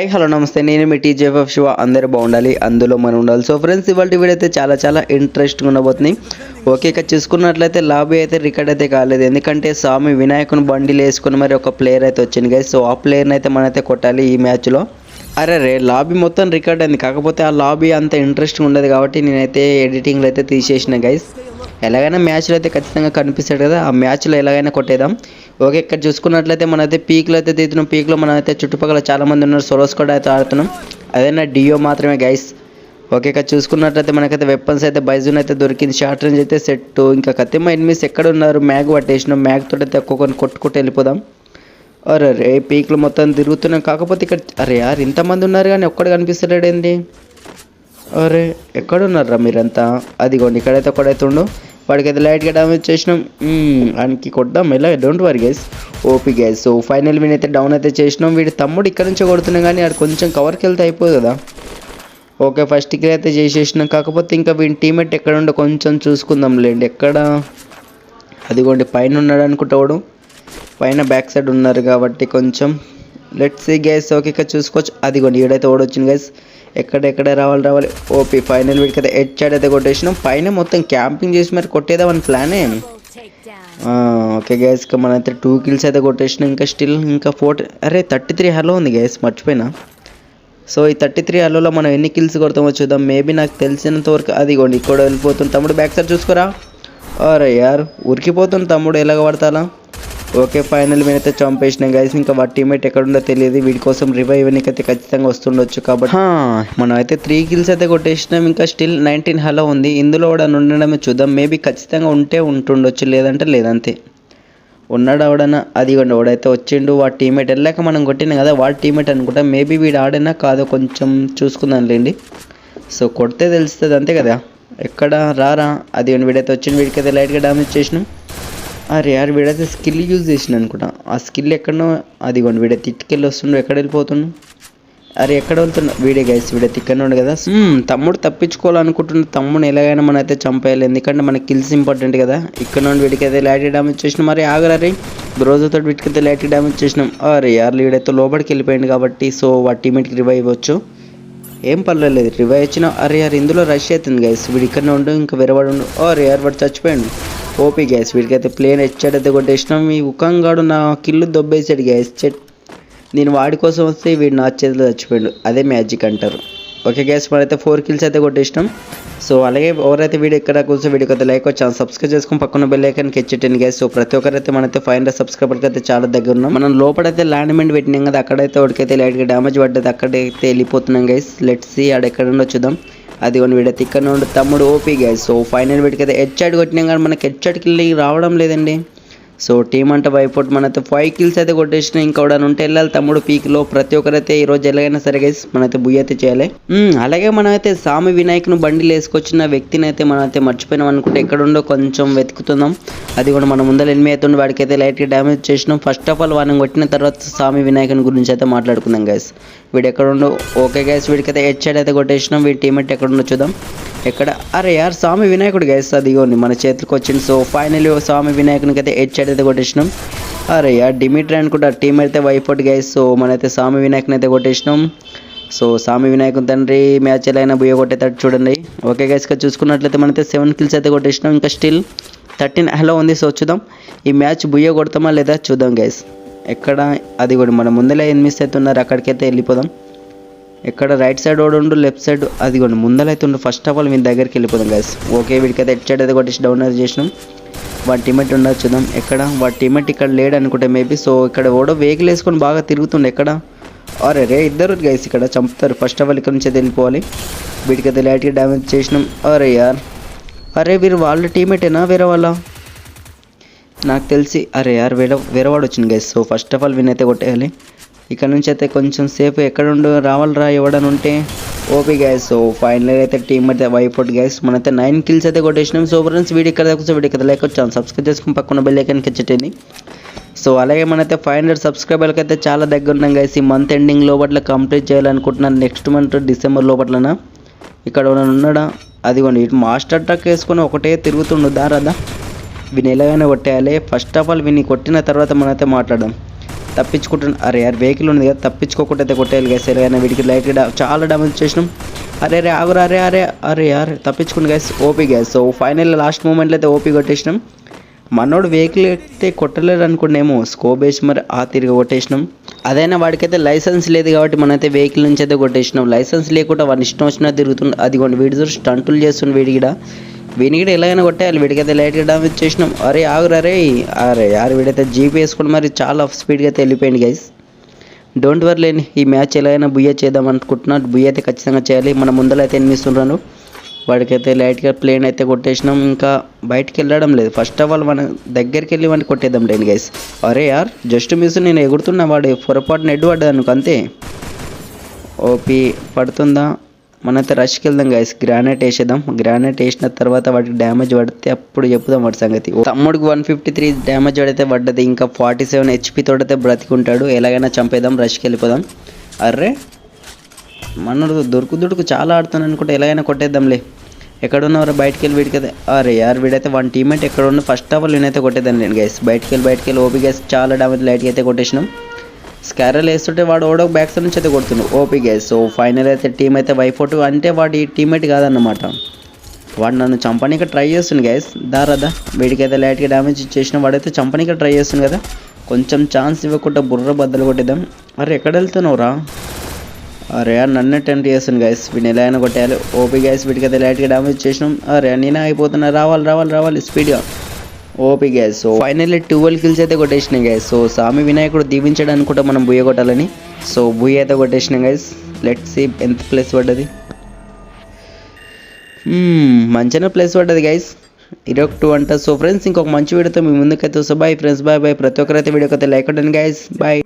Hi hello నమస్తే. నేను మీ TJF Shiva. అందరూ బాగుండాలి అందులో మనం ఉండాలి. సో ఫ్రెండ్స్ ఇవాళ వీడియో అయితే చాలా చాలా ఇంట్రెస్టింగ్ ఉండబోతుంది. ఓకే ఇక చూసుకున్నట్లయితే లాబీ అయితే రికార్డ్ అయితే కాలేదు. ఎందుకంటే స్వామి వినాయకుని బండిలు వేసుకుని మరి ఒక ప్లేయర్ అయితే వచ్చింది గైస్ సో ఆ ప్లేయర్ని అయితే మనమైతే కొట్టాలి ఈ మ్యాచ్లో అరే రే లాబీ మొత్తం రికార్డ్ అయింది. కాకపోతే ఆ లాబీ అంత ఇంట్రెస్టింగ్ ఉండదు కాబట్టి నేనైతే ఎడిటింగ్లో అయితే తీసేసిన గైస్ ఎలాగైనా మ్యాచ్లో అయితే ఖచ్చితంగా కనిపిస్తాడు కదా ఆ మ్యాచ్లో ఎలాగైనా కొట్టేద్దాం. ఓకే ఇక్కడ చూసుకున్నట్లయితే మనైతే పీక్లో అయితే తీస్తున్నాం పీక్లో మనం అయితే చుట్టుపక్కల చాలామంది ఉన్నారు. సోలోస్ కూడా అయితే ఆడుతున్నాం. అదైనా డియో మాత్రమే గైస్ ఓకే ఇక్కడ చూసుకున్నట్లయితే మనకైతే వెపన్స్ అయితే బైజూన్ అయితే దొరికింది. షార్ట్ రేంజ్ అయితే సెట్ ఇంకా కత్తిమ ఎనిమిస్ ఎక్కడ ఉన్నారు? మ్యాగ్ పట్టేసినాం. మ్యాగ్ తోటి అయితే ఒక్కొక్కరిని కొట్టుకుంటూ వెళ్ళిపోదాం. అరే అరే పీక్లు మొత్తం తిరుగుతున్నాం కాకపోతే ఇక్కడ అరే యార్ ఇంతమంది ఉన్నారు కానీ ఒక్కడు కనిపిస్తలేడు ఏంది? అరే ఎక్కడున్నారా మీరంతా? అదిగోండి ఇక్కడైతే ఒకడైతే ఉండు. వాడికైతే లైట్గా డామేజ్ చేసినాం. ఆయనకి కొట్టాం ఎలా? Don't worry guys. OP guys. So final win అయితే డౌన్ అయితే చేసినాం. వీడి తమ్ముడు ఇక్కడ నుంచే కొడుతున్నాం కానీ ఆడు కొంచెం కవర్కి వెళ్తే అయిపోదు కదా. ఓకే ఫస్ట్ కిల్ అయితే చేసేసినాం. కాకపోతే ఇంకా వీడి టీమేట్ ఎక్కడ ఉండో కొంచెం చూసుకుందాం లేండి. ఎక్కడ? అదిగోండి పైన ఉన్నాడు అనుకుంటాడు పైన బ్యాక్ సైడ్ ఉన్నారు కాబట్టి కొంచెం లెట్స్ సీ గైస్ ఓకే ఇక్కడ చూసుకోవచ్చు. అదిగోండి ఈడైతే ఓడొచ్చింది గైస్ ఎక్కడెక్కడ రావాలి రావాలి. ఓపీ ఫైనల్ వీడికి అయితే హెడ్ సైడ్ అయితే కొట్టేసినాం. పైన మొత్తం క్యాంపింగ్ చేసి మరి కొట్టేదామని ప్లానే ఓకే గ్యాస్ ఇక మనైతే టూ కిల్స్ అయితే కొట్టేసినాం. ఇంకా స్టిల్ ఇంకా ఫోర్ అరే థర్టీ త్రీ హలో ఉంది గ్యాస్ మర్చిపోయినా. సో ఈ థర్టీ త్రీ హలోలో మనం ఎన్ని కిల్స్ కొడతామో చూద్దాం. మేబీ నాకు తెలిసినంత వరకు అదిగోండి ఇక్కడ వెళ్ళిపోతుంది తమ్ముడు బ్యాక్ సైడ్ చూసుకోరా. అరే యార్ ఉరికిపోతుంది తమ్ముడు ఎలాగ పడతాలా ఓకే ఫైనల్ అయితే చంపేసినాం గైస్ ఇంకా వాడి టీమేట్ ఎక్కడ ఉందో తెలియదు. వీడి కోసం రివైవ్ అయితే ఖచ్చితంగా వస్తుండొచ్చు కాబట్టి. మనం అయితే త్రీ కిల్స్ అయితే కొట్టేసినాం. ఇంకా స్టిల్ నైన్టీన్ హలో ఉంది. ఇందులో కూడా ఉండడమే చూద్దాం. మేబీ ఖచ్చితంగా ఉంటే ఉంటుండొచ్చు లేదంటే లేదంతే. ఉన్నాడు ఆవిడన్నా అది ఇవ్వండి. వాడైతే వచ్చిండు. వాడి టీమేట్ వెళ్ళాక మనం కొట్టినాం కదా వాడి టీమేట్ అనుకుంటా. మేబీ వీడు ఆడైనా కాదో కొంచెం చూసుకుందాం లేండి. సో కొడితే తెలుస్తుంది అంతే కదా. ఎక్కడ రారా? అది వీడైతే వచ్చిండు. వీడికైతే లైట్గా డామేజ్ చేసినాం. అరే యార్ వీడైతే స్కిల్ యూజ్ చేసిన అనుకుంటా. ఆ స్కిల్ ఎక్కడో అది ఇవ్వండి వీడైతే ఇటుకెళ్ళి వస్తుండు. ఎక్కడ వెళ్ళిపోతుండు అరే ఎక్కడ వెళ్తున్నా? వీడే గైస్ వీడే తిక్కనుండు కదా. తమ్ముడు తప్పించుకోవాలనుకుంటున్న తమ్ముడు ఎలాగైనా మనం అయితే చంపేయాలి. ఎందుకంటే మనకి కిల్స్ ఇంపార్టెంట్ కదా. ఇక్కడ నుండి వీడికి అయితే లైట్ డ్యామేజ్ చేసినాం. మరి ఆగలరే బ్రోజర్తో వీటికి అయితే లైట్ డ్యామేజ్ చేసినాం. అరే యార్ వీడైతే లోపలికి వెళ్ళిపోయింది కాబట్టి సో వాటి టీమేట్కి రివైవ్ ఇవ్వచ్చు ఏం పర్లేదు రివైవ్ వచ్చిన అరే యార్ ఇందులో రష్ అవుతుంది గైస్ వీడు ఇక్కడనే ఉండు ఇంకా విరవాడు ఉండు. అరే యార్ వాడు చచ్చిపోయాడు. OP guys. వీడికైతే ప్లేన్ హెచ్చాడు అయితే కొట్టేసినాం. ఈ ఉకంగాడు నా కిల్లు దొబ్బేసాడు గ్యాస్. చెట్ నేను వాడి కోసం వస్తే వీడు నా చేతిలో చచ్చిపోయాడు. అదే మ్యాజిక్ అంటారు. ఓకే గ్యాస్ మనైతే ఫోర్ కిల్స్ అయితే కొట్టేసినాం. సో అలాగే ఎవరైతే వీడియో ఎక్కడ కూర్చో వీడియో అయితే లైక్ వచ్చాను సబ్స్క్రైబ్ చేసుకుని పక్కన బెల్ ఐకాన్కి గ్యాస్. సో ప్రతి ఒక్కరైతే మనైతే ఫైవ్ హండ్రెడ్ సబ్స్క్రైబర్కి అయితే చాలా దగ్గర ఉన్నాం. మనం లోపలైతే ల్యాండ్మెంట్ పెట్టినాం కదా అక్కడైతే వాడికైతే లైట్గా డ్యామేజ్ పడ్డది అక్కడైతే వెళ్ళిపోతున్నాం గైస్ లెట్స్ సి ఆడ ఎక్కడ ఉండో చూద్దాం. అది కొన్ని వీడైతే ఇక్కడ నుండి తమ్ముడు ఓపీ గైస్ సో ఫైనల్ వీడికి అయితే హెడ్ షాట్ కొట్టినాం కానీ మనకి హెడ్ షాట్కి వెళ్ళి రావడం లేదండి. సో టీం అంటే వైపోట్ మనైతే ఫైవ్ కిల్స్ అయితే కొట్టేసిన ఇంకా ఉంటే వెళ్ళాలి తమ్ముడు పీక్లో ప్రతి ఒక్కరైతే ఈ రోజు ఎలాగైనా సరే గైస్ మనైతే బుయ్య అయితే చేయాలి. అలాగే మనమైతే సామి వినాయకుని బండిలు వేసుకొచ్చిన వ్యక్తిని అయితే మనమైతే మర్చిపోయినాం అనుకుంటే ఎక్కడుండో కొంచెం వెతుకుతున్నాం. అది కూడా మన ముందర ఎనిమిది అయితే వాడికి అయితే లైట్గా డ్యామేజ్ చేసినాం. ఫస్ట్ ఆఫ్ ఆల్ వాడిని కొట్టిన తర్వాత స్వామి వినాయకుని గురించి అయితే మాట్లాడుకుందాం గైస్ వీడు ఎక్కడుండో ఓకే గైస్ వీడికైతే హెడ్ సైడ్ అయితే కొట్టేసినాం. వీడి టీమేట్ ఎక్కడుండో చూద్దాం. ఎక్కడ? అరే యార్ స్వామి వినాయకుడు గైస్ అదిగోండి మన చేతికి వచ్చింది. సో ఫైనల్లీ స్వామి వినాయకునికి అయితే హెడ్ సైడ్ అయితే కొట్టేసినాం. అరే యార్ డిమిట్రీ అనుకుంటా టీం అయితే వైఫోట్ గైస్ సో మనైతే స్వామి వినాయకుని అయితే కొట్టేసినాం. సో స్వామి వినాయకుని తండ్రి మ్యాచ్ ఎలా అయినా బుయ్య కొట్టేటట్టు చూడండి. ఓకే గైస్ ఇక్కడ చూసుకున్నట్లయితే మనైతే సెవెన్ కిల్స్ అయితే కొట్టేసినాం. ఇంకా స్టిల్ థర్టీన్ హలో ఉంది. సో చూద్దాం. ఈ మ్యాచ్ బుయ్య కొడతామా లేదా చూద్దాం గైస్ ఎక్కడ? అది కూడా మన ముందలే ఎనిమిస్ అయితే ఉన్నారు అక్కడికైతే వెళ్ళిపోదాం. ఎక్కడ రైట్ సైడ్ ఓడుండు లెఫ్ట్ సైడ్ అది ముందలైతే ఉండు. ఫస్ట్ ఆఫ్ ఆల్ మీ దగ్గరికి వెళ్ళిపోదాం గైస్ ఓకే వీడికైతే ఎట్ సైడ్ అయితే కొట్టేసి డౌన్ అది చేసినాం. వాడి టీమేట్ ఉండదు చూద్దాం. ఎక్కడ? వాడి టీమేట్ ఇక్కడ లేడు అనుకుంటే మేబీ సో ఇక్కడ ఓడో వెహికల్ వేసుకొని బాగా తిరుగుతుండే. ఎక్కడ? అరే రే ఇద్దరు గైస్ ఇక్కడ చంపుతారు. ఫస్ట్ ఆఫ్ ఆల్ ఇక్కడ నుంచి అయితే వెళ్ళిపోవాలి వీటికైతే లైట్గా డ్యామేజ్ చేసినాం. అరే యార్. అరే వీరు వాళ్ళ టీమేటేనా వేరే వాళ్ళ? నాకు తెలిసి అరే యార్ వేరే వేరేవాడు వచ్చింది guys so first of all వినైతే కొట్టేయాలి. ఇక్కడ నుంచి అయితే కొంచెం సేఫ్ ఎక్కడుండు రావాలరా ఎవడని ఉంటే ఓపీ గ్యాస్ సో ఫైనల్ అయితే టీమ్ అయితే వైఫౌట్ గ్యాస్ మనైతే నైన్ కిల్స్ అయితే కొట్టేసినాం. సో ఫ్రెండ్స్ వీడియో ఇక్కడ దాకా వీడియో కదా లైక్ వచ్చాను సబ్స్క్రైబ్ చేసుకుని పక్కన బెల్ ఐకాన్కి సో అలాగే మనైతే ఫైవ్ హండ్రెడ్ సబ్స్క్రైబర్కి అయితే చాలా దగ్గర ఉన్నాం గైస్ ఈ మంత్ ఎండింగ్ లోపల కంప్లీట్ చేయాలనుకుంటున్నాను. నెక్స్ట్ మంత్ డిసెంబర్ లోపలన ఇక్కడ ఎవరైనా ఉన్నాడా? అదిగోండి ఇటు మాస్టర్ ట్రక్ వేసుకొని ఒకటే తిరుగుతుండు. దారాదా? వీని ఎలాగైనా కొట్టేయాలి. ఫస్ట్ ఆఫ్ ఆల్ వీని కొట్టిన తర్వాత మనైతే మాట్లాడదాం. తప్పించుకుంటున్నా అరే యార్ వెహికల్ ఉంది కదా తప్పించుకోకుండా అయితే కొట్టేయాలి గైస్ ఎలాగైనా వీడికి లైట్ చాలా డ్యామేజ్ చేసినాం. అరే అరే ఆగురా అరే అరే అరే యార్ తప్పించుకుని guys OP guys so final last మూమెంట్లో అయితే ఓపీ కొట్టేసినాం. మనోడు వెహికల్ అయితే కొట్టలేరు అనుకునేమో స్కోప్ వేసి మరి ఆ తిరిగి కొట్టేసినాం. అదైనా వాడికైతే లైసెన్స్ లేదు కాబట్టి మనైతే వెహికల్ నుంచి అయితే కొట్టేసినాం. లైసెన్స్ లేకుండా వాడిని ఇష్టం వచ్చినా తిరుగుతుంది అది కొన్ని వీడి చూసి స్టంటులు చేస్తుంది వీడికిడా కూడా కూడా ఎలాగైనా కొట్టేయాలి వీడికైతే లైట్గా డామేజ్ చేసినాం. అరే ఆగురా అరే యారు వీడైతే జీప్ వేసుకుని మరి చాలా స్పీడ్గా అయితే వెళ్ళిపోయింది గైస్ డోంట్ వర్లే ఈ మ్యాచ్ ఎలాగైనా బుయ్య చేద్దాం అనుకుంటున్నా. బుయ్య అయితే ఖచ్చితంగా చేయాలి. మన ముందర అయితే ఎన్నిస్తున్నాను వాడికైతే లైట్గా ప్లేన్ అయితే కొట్టేసినాం. ఇంకా బయటికి వెళ్ళడం లేదు. ఫస్ట్ ఆఫ్ ఆల్ మన దగ్గరికి వెళ్ళి వాడిని కొట్టేద్దాం లేండి గైస్ అరే యార్ జస్ట్ మిస్ నేను ఎగురుతున్నా వాడు పొరపాటున ఎడ్డు పడ్డాను అంతే. ఓపీ పడుతుందా? మనైతే రష్కి వెళ్దాం గైస్ గ్రానైట్ వేసేద్దాం. గ్రానైట్ వేసిన తర్వాత వాటికి డ్యామేజ్ పడితే అప్పుడు చెప్పుదాం వాటి సంగతి. తమ్ముడికి వన్ ఫిఫ్టీ త్రీ డ్యామేజ్ పడితే పడ్డది. ఇంకా ఫార్టీ సెవెన్ హెచ్పి తోటైతే బ్రతికుంటాడు. ఎలాగైనా చంపేద్దాం రష్కి వెళ్ళిపోదాం. అర్రే! మనడు దొరుకు దొరుకు చాలా ఆడుతాను అనుకుంటే ఎలాగైనా కొట్టేద్దాంలే. ఎక్కడ బయటికి వెళ్ళి వీడికి అరే యార్ వీడైతే వన్ టీమేట్ ఎక్కడ ఉన్న ఫస్ట్ ఆఫ్ ఆల్ నేనైతే కొట్టేదాన్ని నేను గైస్ బయటికి వెళ్ళి బయటికి వెళ్ళి ఓపీ గైస్ చాలా డ్యామేజ్ లైట్గా అయితే కొట్టేసినాం. స్కారల్ వేస్తుంటే వాడు ఓడో బ్యాక్ సైడ్ నుంచి అయితే కొడుతున్నాడు ఓపీ గైస్ సో ఫైనల్ అయితే టీం అయితే వైఫోట్ అంటే వాడి టీమేట్ కాదన్నమాట. వాడు నన్ను చంపనీకి ట్రై చేస్తుంది గైస్ దారాదా వీడికైతే లైట్గా డ్యామేజ్ ఇచ్చేసిన వాడైతే చంపనీకి ట్రై చేస్తుంది కదా. కొంచెం ఛాన్స్ ఇవ్వకుండా బుర్ర బద్దలు కొట్టేద్దాం. అరే ఎక్కడ వెళ్తున్నావురా అరే నన్ను టెంట్ చేస్తుంది గైస్ వీడిని ఎలా అయినా కొట్టేయాలి. ఓపీ గైస్ వీటికి అయితే లైట్గా డ్యామేజ్ చేసినాం అరే నేనే అయిపోతున్నా రావాలి రావాలి రావాలి. స్పీడ్గా OP guys so finally twelve kills అయితే కొట్టేసినాయి గైస్ సో స్వామి వినాయకుడు దీవించాడు అనుకుంటా మనం బుయ్య కొట్టాలని. సో బుయ్య అయితే కొట్టేసినాం గైస్ లెట్ సీ ఎంత ప్లేస్ పడ్డది. Hmm, మంచిగా ప్లేస్ పడ్డది గైస్ ఇరవై టూ అంట. సో ఫ్రెండ్స్ ఇంకొక మంచి వీడియోతో మీ ముందుకైతే వస్తా. బాయ్ ఫ్రెండ్స్ బాయ్ బాయ్ ప్రతి ఒక్కరైతే వీడియోకి అయితే లైక్ కొట్టండి గైస్ బాయ్